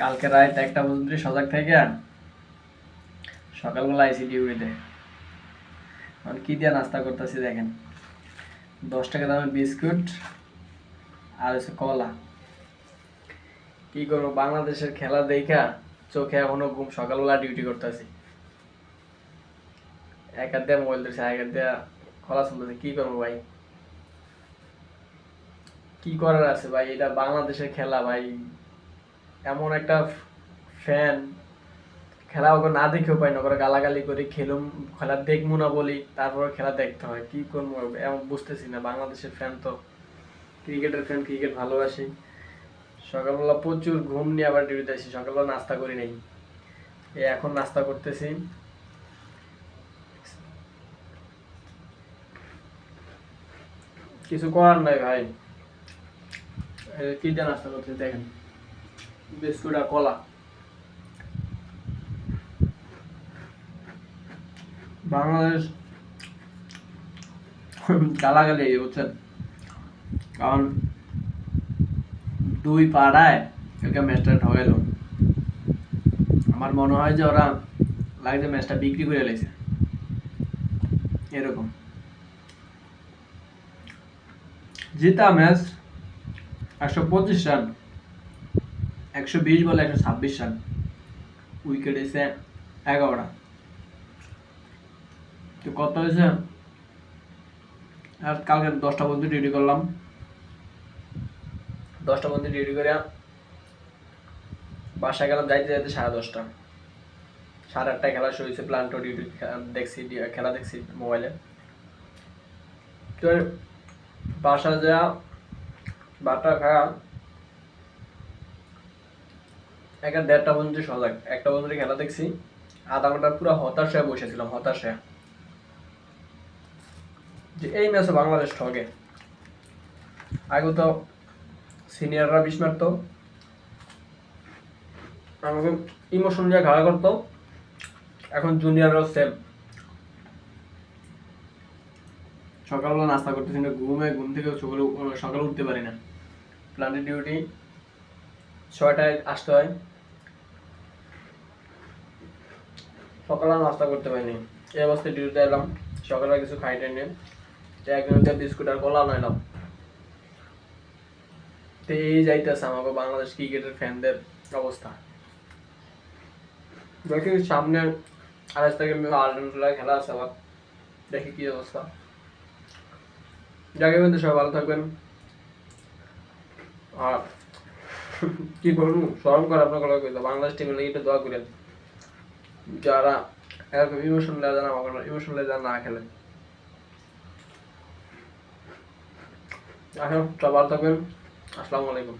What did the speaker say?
কালকে রাত একটা পর্যন্ত সজাগ থেকে সকালবেলা আইসি ডিউটিতে। এখন কি দিয়ে নাস্তা করতেছি দেখেন। দশ টাকা দামের বিস্কুট আর হচ্ছে কলা। কি করব, বাংলাদেশের খেলা দেখা চোখে এখনও ঘুম। সকালবেলা ডিউটি করতেছি। এক হাত দিয়ে মোবাইল ধরছে এক হাত দিয়ে খোলা শুনতেছে কি করব ভাই? কি করার আছে ভাই? এটা বাংলাদেশের খেলা ভাই। এমন একটা ফ্যান খেলা ওকে না দেখেও পাই না। করে গালাগালি করে, খেলুম, খেলা দেখব না বলি, তারপরে খেলা দেখতে হয়। কি করব? এমন বুঝতেছি না। বাংলাদেশের ফ্যান তো, ক্রিকেটের ফ্যান ক্রিকেট ভালোবাসি। সকালবেলা প্রচুর ঘুম নিয়ে আবার ডিউটিতে আসি। সকালবেলা নাস্তা করি নাই। এই এখন নাস্তা করতেছি। কিছু করার নাই ভাই। কি দিয়ে নাস্তা করতেছি দেখেন। বিস্কুট আর কলা। বাংলাদেশ গালাগালি বুঝছেন? কারণ দুই পাড়ায় একটা ম্যাচটা আমার মনে হয় যে ওরা লাগছে ম্যাচটা বিক্রি করে লেছে এরকম। জিতা ম্যাচ একশো পঁচিশ রান একশো বিশ বলে একশো ছাব্বিশ রান। উইকেট এসে এগারোটা তো কত হয়েছে? আর কালকে দশটা পর্যন্ত ডিউটি করলাম। দশটা পর্যন্ত ডিউটি করে বাসায় গেলাম, যাইতে যাইতে সাড়ে দশটা। সাড়ে আটটায় খেলা শুরু হয়েছে প্লান্টো ডিউটি দেখছি খেলা দেখছি মোবাইলে তো বাসা যা বাটা খাওয়া একটা দেড়টা পর্যন্ত সজাগ একটা পর্যন্ত খেলা দেখছি। আধা ঘণ্টা পুরো হতাশ হয়ে বসেছিলাম, হতাশ যে এই ম্যাচে বাংলাদেশ ঠকে আগে তো সিনিয়ররা বিশ মারতো। আমাকে ইমোশন নিয়ে খেলা করতো। এখন জুনিয়ররাও সেম সকালবেলা নাস্তা করতেছি না, ঘুমে, ঘুম থেকে সকালে সকালে উঠতে পারি না। প্ল্যান্টের ডিউটি ছয়টায় আসতে হয়। সকালে নাস্তা করতে পারিনি। এই অবস্থায় ডিউটিতে এলাম। সকালে কিছু খাই টাই নিয়ে তো একজন বিস্কুট আর কলা নাইলাম তো এই যাইতেছে আমাকে বাংলাদেশ ক্রিকেটের ফ্যানদের অবস্থা। দেখি সামনে আড়াইশ থেকে আর্জেন্টিনার খেলা আছে আবার। দেখি কি অবস্থা। যাকে বলতে সবাই ভালো থাকবেন। আর কি বলব স্মরণ করে আপনার কথা বাংলাদেশ টিমের লাগি একটু দোয়া করেন। যারা এরকম ইমোশন লেজার আমার ইমোশন লেজার না খেলে। এখন সব ভালো থাকবেন। আসসালামু আলাইকুম।